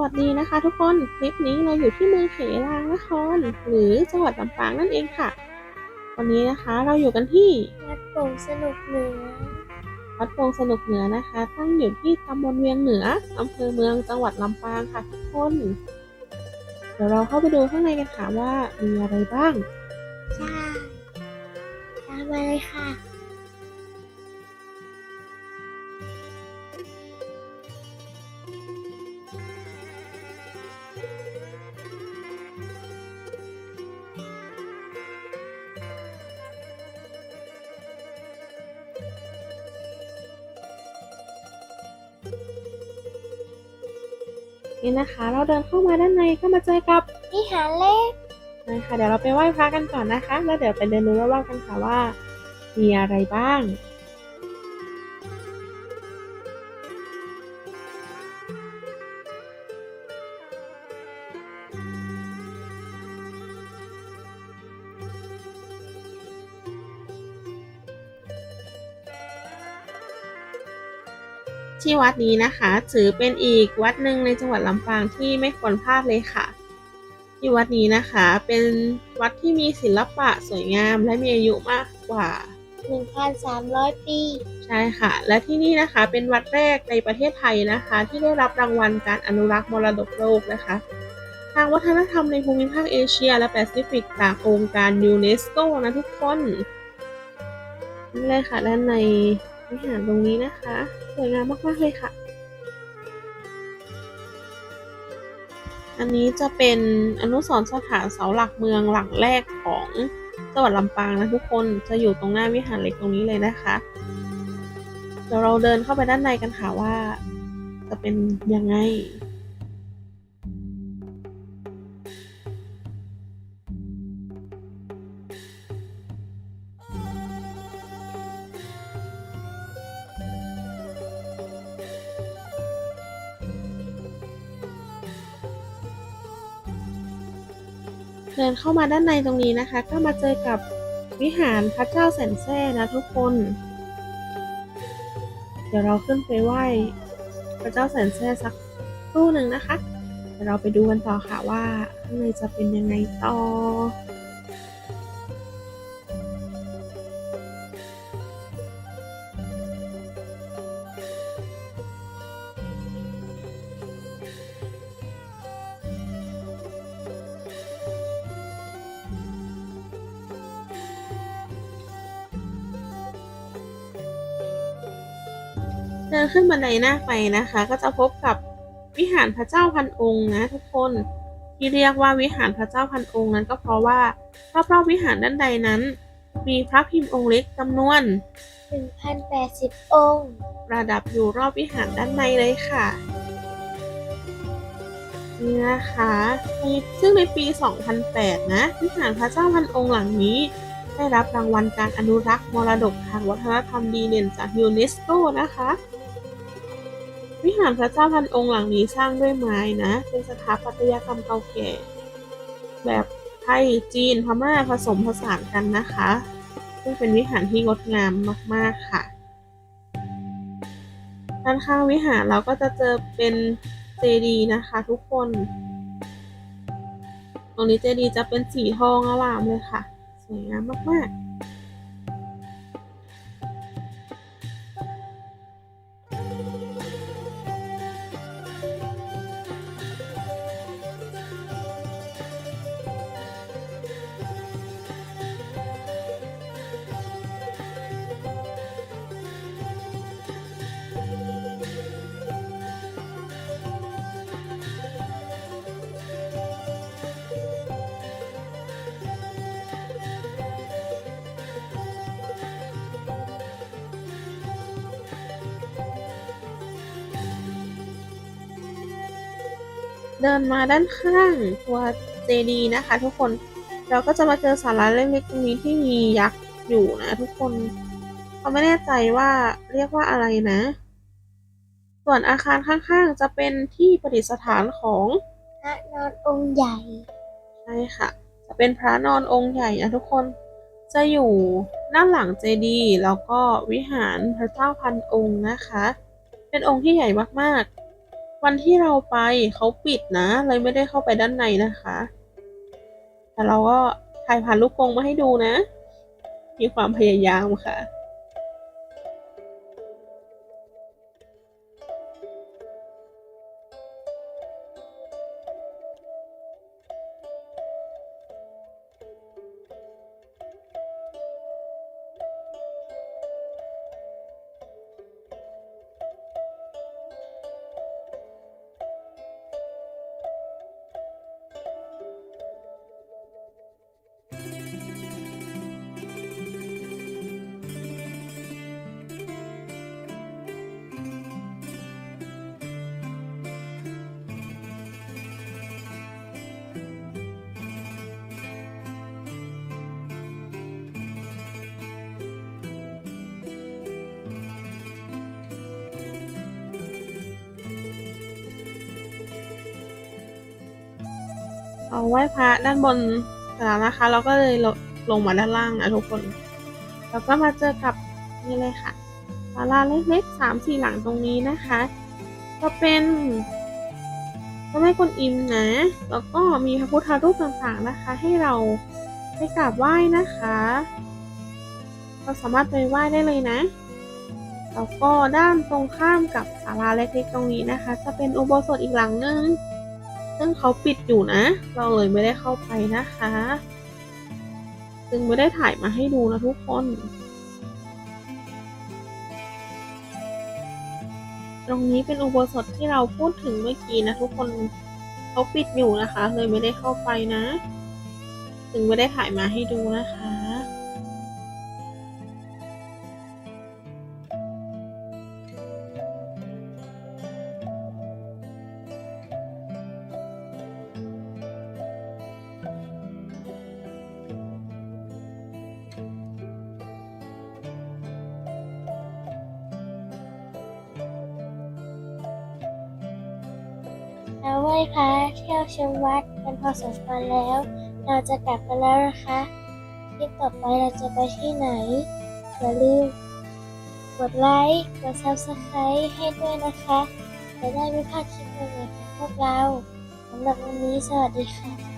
วัสดีนะคะทุกคน คลิปนี้เราอยู่ที่เมืองเขลางนคร หรือจังหวัดลำปางนั่นเองค่ะ วันนี้นะคะเราอยู่กันที่วัดโป่งสนุกเหนือ วัดโป่งสนุกเหนือนะคะ ตั้งอยู่ที่ตำบลเวียงเหนืออำเภอเมืองจังหวัดลำปางค่ะทุกคน เดี๋ยวเราเข้าไปดูข้างในกันค่ะว่ามีอะไรบ้าง ใช่ ตามมาเลยค่ะ นี่นะคะ เราเดินเข้ามาด้านในก็มาเจอกับวิหารเล็กนะคะเดี๋ยวเราไปไหว้พระกันก่อนนะคะ แล้วเดี๋ยวไปเรียนดูรอบๆกันค่ะว่า มีอะไรบ้าง ที่วัดนี้นะคะ ถือเป็นอีกวัดหนึ่งในจังหวัดลำปางที่ไม่ควรพลาดเลยค่ะ ที่วัดนี้นะคะเป็นวัดที่มีศิลปะสวยงามและมีอายุมากกว่า 1,300 ปี ใช่ค่ะ และที่นี่นะคะเป็นวัดแรกในประเทศไทยนะคะ ที่ได้รับรางวัลการอนุรักษ์มรดกโลกนะคะ ทางวัฒนธรรมในภูมิภาคเอเชีย และแปซิฟิกจากองค์การยูเนสโกนะทุกคนนี่เลยค่ะด้านใน วิหารตรงนี้นะคะ สวยงามมาก ๆ เลยค่ะ อันนี้จะเป็นอนุสรณ์สถานเสาหลักเมืองหลังแรกของจังหวัดลำปางนะทุกคนจะอยู่ตรงหน้าวิหารเล็กตรงนี้เลยนะคะเดี๋ยวเราเดินเข้าไปด้านในกันค่ะว่า จะเป็นยังไง เดินเข้ามาด้านในตรงนี้นะคะ ก็มาเจอกับวิหารพระเจ้าแสนแซ่นะทุกคน เดี๋ยวเราขึ้นไปไหว้พระเจ้าแสนแซ่สักครู่หนึ่งนะคะเดี๋ยวเราไปดูกันต่อค่ะว่าข้างในจะเป็นยังไงต่อ เดินขึ้นบันไดหน้าไปนะคะ ก็จะพบกับวิหารพระเจ้าพันองค์นะทุกคนที่เรียกว่าวิหารพระเจ้าพันองค์นั้นก็เพราะว่ารอบๆวิหารด้านใดนั้น มีพระพิมพ์องค์เล็กจำนวน1,080 องค์ ประดับอยู่รอบวิหารด้านในเลยค่ะนี่นะคะในซึ่งในปี 2008 นะวิหารพระเจ้าพันองค์หลังนี้ ได้รับรางวัลการอนุรักษ์มรดกทางวัฒนธรรมดีเด่นจากยูเนสโกนะคะ วิหารพระเจ้าพันองค์หลังนี้สร้างด้วยไม้นะ เป็นสถาปัตยกรรมเก่าแก่ แบบไทยจีนพม่าผสมผสานกันนะคะ ซึ่งเป็นวิหารที่งดงามมาก ๆ ค่ะด้านข้างวิหารเราก็จะเจอเป็นเจดีย์นะคะทุกคน ตรงนี้เจดีย์จะเป็นสีทองอลามเลยค่ะ สวยงามมาก ๆ เดินมาด้านข้างตัวเจดีย์นะคะ ทุกคนเราก็จะมาเจอศาลาเล็กๆตรงนี้ที่มียักษ์อยู่นะ ทุกคนเขาไม่แน่ใจว่าเรียกว่าอะไรนะ ส่วนอาคารข้างๆ จะเป็นที่ประดิษฐานของพระนอนองค์ใหญ่ใช่ค่ะ จะเป็นพระนอนองค์ใหญ่นะทุกคนจะอยู่ด้านหลังเจดีย์แล้วก็วิหารพระเจ้าพันองค์นะคะ เป็นองค์ที่ใหญ่มาก วันที่เราไปเขาปิดนะเลยไม่ได้เข้าไปด้านในนะคะ แต่เราก็ถ่ายผ่านลูกกรงมาให้ดูนะ มีความพยายามค่ะ เราไหว้พระด้านบนเสร็จแล้วนะคะ เราก็เลยลงลงมาด้านล่างนะทุกคน แล้วก็มาเจอกับนี่เลยค่ะศาลาเล็กๆสามสี่หลังตรงนี้นะคะ ก็เป็นพระแม่กวนอิมนะ แล้วก็มีพระพุทธรูปต่างๆนะคะ ให้เราไปกราบไหว้นะคะ เราสามารถไปไหว้ได้เลยนะ แล้วก็ด้านตรงข้ามกับศาลาเล็กๆตรงนี้นะคะ จะเป็นอุโบสถอีกหลังนึง ซึ่งเขาปิดอยู่นะ เราเลยไม่ได้เข้าไปนะคะ ซึ่งไม่ได้ถ่ายมาให้ดูนะทุกคน ตรงนี้เป็นอุโบสถที่เราพูดถึงเมื่อกี้นะทุกคนเขาปิดอยู่นะคะ เลยไม่ได้เข้าไปนะ ถึงไม่ได้ถ่ายมาให้ดูนะคะ เราไหว้พระเที่ยวชมวัดกันพอสมควรแล้ว เราจะกลับกันแล้วนะคะคลิปต่อไปเราจะไปที่ไหน อย่าลืม กดไลค์กด subscribe ให้ด้วยนะคะจะได้ไม่พลาดคลิปใหม่ๆของพวกเราสำหรับวันนี้สวัสดีค่ะ